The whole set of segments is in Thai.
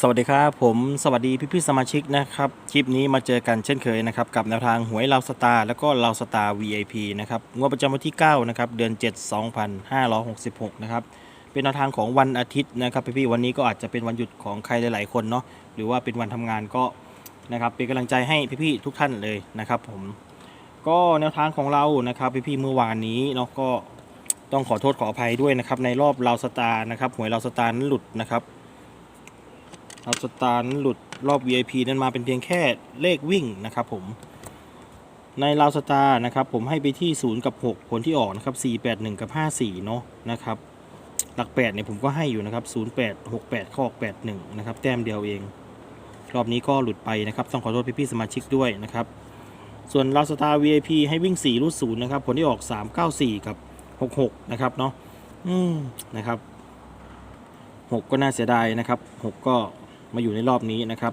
สวัสดีครับผมสวัสดีพี่พี่ๆสมาชิกนะครับ คลิปนี้มาเจอกันเช่นเคยนะครับ กับแนวทางหวยลาวสตาร์แล้วก็ลาวสตาร์ VIP นะครับงวดประจำวันที่ 9 นะครับ เดือน 7 2566 นะครับ เป็นแนวทางของวันอาทิตย์นะครับ พี่พี่ๆวันนี้ก็อาจจะเป็นวันหยุดของใครหลาย ๆ คนเนาะหรือว่าเป็นวันทำงานก็นะครับเป็นกำลังใจให้พี่พี่ๆทุกท่านเลยนะครับ ผมก็แนวทางของเรานะครับ พี่พี่ๆเมื่อวานนี้เนาะก็ต้องขอโทษขออภัยด้วยนะครับในรอบลาวสตาร์นะครับหวยลาวสตาร์นั้นหลุดนะครับ เอาสตาร์หลุดรอบ VIP นั้นมาเป็นเพียงแค่เลขวิ่งนะครับผม ในลาวสตาร์นะครับผมให้ไปที่ 0 กับ 6 ผลที่ออกนะครับ 481 กับ 54 เนาะนะครับ หลัก 8 เนี่ยผมก็ให้อยู่นะครับ 08 68 ข้อออก81 นะครับ แต้มเดียวเอง รอบนี้ก็หลุดไปนะครับ ต้องขอโทษพี่ๆสมาชิกด้วยนะครับ ส่วนลาวสตาร์ VIP ให้วิ่ง 4 รูด0นะครับ ผลที่ออก 394 กับ 66 นะครับเนาะ อืมนะครับ 6 ก็น่าเสียดายนะครับ 6 ก็ มาอยู่ในรอบนี้นะครับ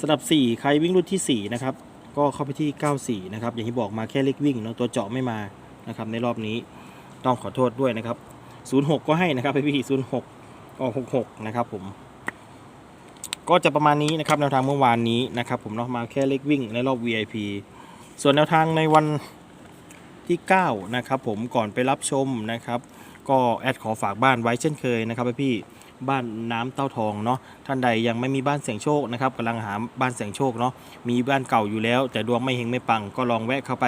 สำหรับ 4 ใครวิ่งรุ่นที่ 4 นะครับ ก็เข้าไปที่ 94 นะครับ อย่างที่บอกมาแค่เลขวิ่งเนาะตัวเจาะไม่มานะครับในรอบนี้ต้องขอโทษด้วยนะครับ 06 ก็ให้นะครับพี่พี่06ก็66 นะครับผม ก็จะประมาณนี้นะครับแนวทางเมื่อวานนี้นะครับ ผมเนาะมาแค่เลขวิ่งในรอบ VIP ส่วนแนวทางในวันที่ 9 นะครับ ผมก่อนไปรับชมนะครับ ก็แอดขอฝากบ้านไว้เช่นเคยนะครับพี่บ้านน้ำเต้าทองเนาะท่านใดยังไม่มีบ้านเสียงโชคนะครับกำลังหาบ้านเสียงโชคเนาะมีบ้านเก่าอยู่แล้ว แต่ดวงไม่เฮงไม่ปังก็ลองแวะเข้าไป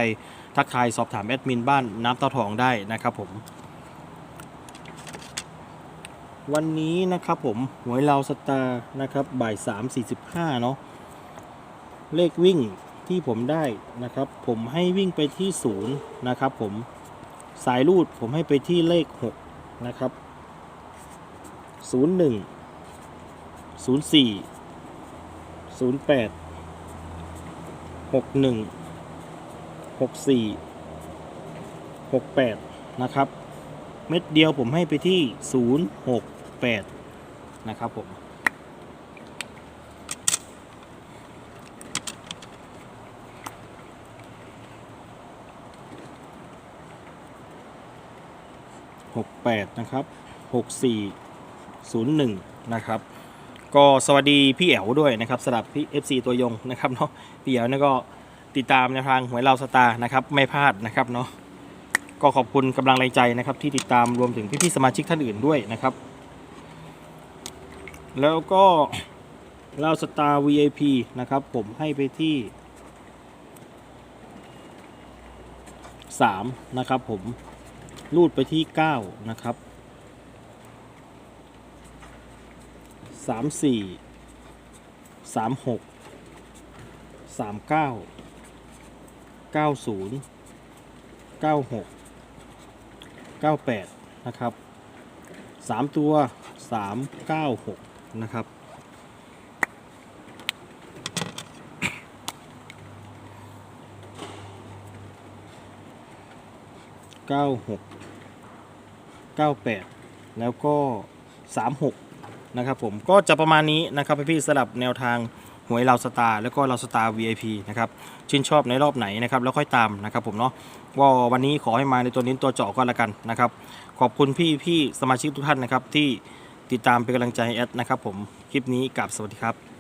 ทักทายสอบถามแอดมินบ้านน้ำเต้าทองได้นะครับผม วันนี้นะครับผมหวยเราสตาร์นะครับบ่าย3 45เนาะเลขวิ่งที่ผมได้นะครับ ผมให้วิ่งไปที่ศูนย์นะครับผม สายรูดผมให้ไปที่เลข 6 นะครับ 01 04 08 61 64 68 นะครับ เม็ดเดียวผมให้ไปที่ 068 นะครับผม 68 นะครับ 6401 นะครับ ก็สวัสดีพี่แอ๋วด้วยนะครับสำหรับพี่ FC ตัวยงนะครับเนาะพี่แอ๋วนี่ก็ติดตามแนวทางหวยเราสตาร์นะครับไม่พลาดนะครับเนาะก็ขอบคุณกำลังแรงใจนะครับที่ติดตามรวมถึงพี่ๆสมาชิกท่านอื่นด้วยนะครับ แล้วก็เราสตาร์ VIP นะครับ ผมให้ไปที่3นะครับผม รูดไปที่ 9 นะครับสามสี่สามหกสามเก้าเก้าศูนย์เก้าหกเก้าแปดนะครับสามตัวสามเก้าหกนะครับ เก้าหกเก้าแปดแล้วก็สามหกนะครับผมก็จะประมาณนี้นะครับพี่ๆสลับแนวทางหวยเราสตาร์แล้วก็เราสตาร์ VIP นะครับชื่นชอบในรอบไหนนะครับแล้วค่อยตามนะครับผมเนาะว่าวันนี้ขอให้มาในตัวนี้ตัวเจาะก็แล้วกันนะครับ ขอบคุณพี่พี่ๆสมาชิกทุกท่านนะครับที่ติดตามเป็นกำลังใจแอดนะครับผมคลิปนี้กับสวัสดีครับ